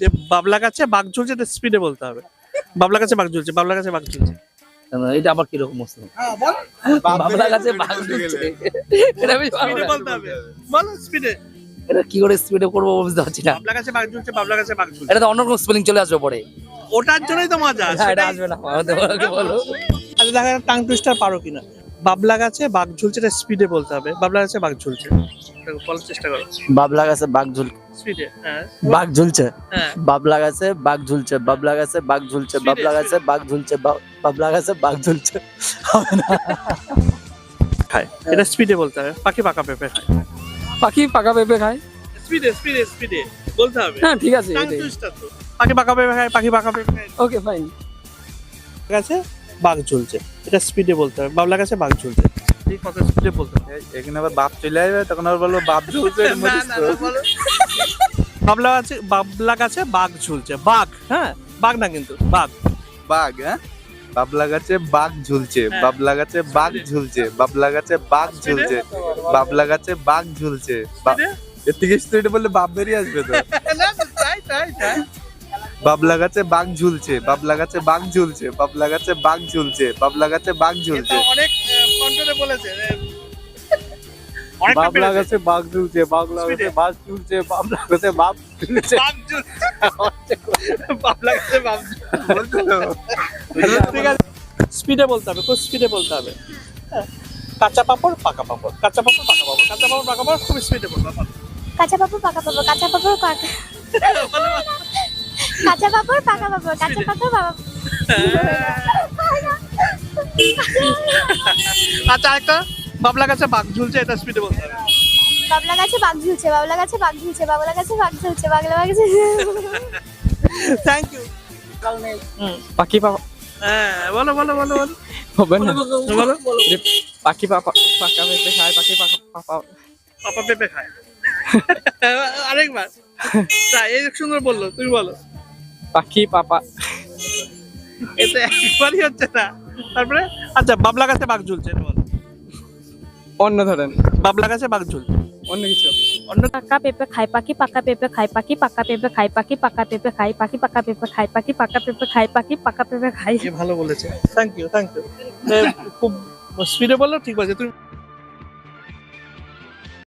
যে বাবলা গাছে বাঘ ঝুলছে এটা স্পিডে বলতে হবে। বাবলা গাছে বাঘ ঝুলছে বাবলা গাছে বাঘ ঝুলছে। এটা আবার কীরকম মস্ত বাবলা গাছে বাঘ ঝুলছে। এটা আমি পারব স্পিডে না। বলতে হবে। বলো স্পিডে এটা কি করে স্পিডে করব বুঝতে পারছি না। বাবলা গাছে বাঘ ঝুলছে বাবলা গাছে বাঘ ঝুলছে। এটা তো অন্য স্পেলিং চলে আসবে পরে। ওটার জন্যই তো মজা হ্যাঁ, এটা আসবে না। আমাদের বলো, বলো। আচ্ছা দেখা যাক টাং টুইস্টার পারো কিনা। বাবলা গাছে বাঘ ঝুলছে এটা স্পিডে বলতে হবে। বাবলা গাছে বাঘ ঝুলছে। বলার চেষ্টা করো। বাবলা গাছে বাঘ ঝুল স্পিডে হ্যাঁ। বাঘ ঝুলছে। হ্যাঁ। বাবলা গাছে বাঘ ঝুলছে বাবলা গাছে বাঘ ঝুলছে বাবলা গাছে বাঘ ঝুলছে বা- বাবলা গাছে বাঘ ঝুলছে। হবে না। খায়। এটা স্পিডে বলতে হবে। পাখি পাকা পেঁপে খায়। পাখি পাকা পেঁপে খায়? স্পিডে স্পিডে স্পিডে বলতে হবে। হ্যাঁ ঠিক আছে পাখি পাকা পেঁপে খায় পাখি পাকা পেঁপে খায়। ওকে ফাইন গাছে বাঘ ঝুলছে। এটা স্পিডে বলতে হবে। বাবলা গাছে বাঘ ঝুলছে। স্পিডে বলতে হবে। এখানে আবার বাপ চলে আসবে তখন আবার বলব বাপ ঝুলছে বাবলা গাছে বাবলা গাছে বাঘ ঝুলছে। বাঘ হ্যাঁ? বাঘ না কিন্তু বাঘ। বাঘ হ্যাঁ? বাবলা গাছে বাঘ ঝুলছে হ্যাঁ। বাবলা গাছে বাঘ ঝুলছে বাবলা গাছে বাঘ ঝুলছে বাবলা গাছে বাঘ ঝুলছে। এর থেকে স্ট্রেট বললে বাপ বেরিয়ে আসবে তো। তাই তাই তাই। বাবলা গাছে বাঘ ঝুলছে বাবলা গাছে বাঘ ঝুলছে বাবলা গাছে বাঘ ঝুলছে বাবলা গাছে বাঘ ঝুলছে। অনেক কন্ট্রোলে বলেছে বাবলা। গাছে বাঘ ঝুলছে বাবলা গাছে বাঘ ঝুলছে বাবলা গাছে বাপ ঝুলছে। বাঘ ঝুলছে। বাবলা গাছে বাঘ স্পিডে বলতে? হবে খুব স্পিডে বলতে হবে। হ্যাঁ। কাঁচা পাপড় পাকা পাপড়। কাঁচা পাপড় পাকা পাপড়। কাঁচা পাপড় পাকা পাপড় খুব স্পিডে বলতে হবে। কাঁচা পাপড় পাকা পাপড় কাঁচা পাপড় পাকা কাঁচা পাপড় পাকা পাপড় কাঁচা পাপড় পাকা আচ্ছা একটা বাবলা গাছে বাঘ ঝুলছে এটা স্পিডে বলতে হবে। বাবলা গাছে বাঘ ঝুলছে বাবলা গাছে বাঘ ঝুলছে বাবলা গাছে বাঘ ঝুলছে বাবলা গাছে থ্যাংক ইউ পাখি পাপা হ্যাঁ বলো বলো বলো বলো। হবে না। বলো পাখি পাপা পাকা পেঁপে খায় পাখি পাকা পাপা পাপা পেঁপে খায়। আরেকবার। তাই এই সুন্দর বলল তুমি বলো। পাখি পাপা। এতে একবারই হচ্ছে না। তারপরে আচ্ছা বাবলা গাছে বাঘ ঝুলছে এটা অন্য ধরেন। বাবলা গাছে বাঘ ঝুলছে। অন্য কিছু। অন্য পাকা পেঁপে খায় পাখি পাকা পেঁপে খায় পাখি পাকা পেঁপে খায় পাখি পাকা পেঁপে খায় পাখি পাকা পেঁপে খায় পাখি পাকা পেঁপে খায় পাখি পাকা পেঁপে এ ভালো বলেছে। থ্যাংক ইউ থ্যাংক ইউ খুব স্পিডে বলল ঠিক আছে তুমি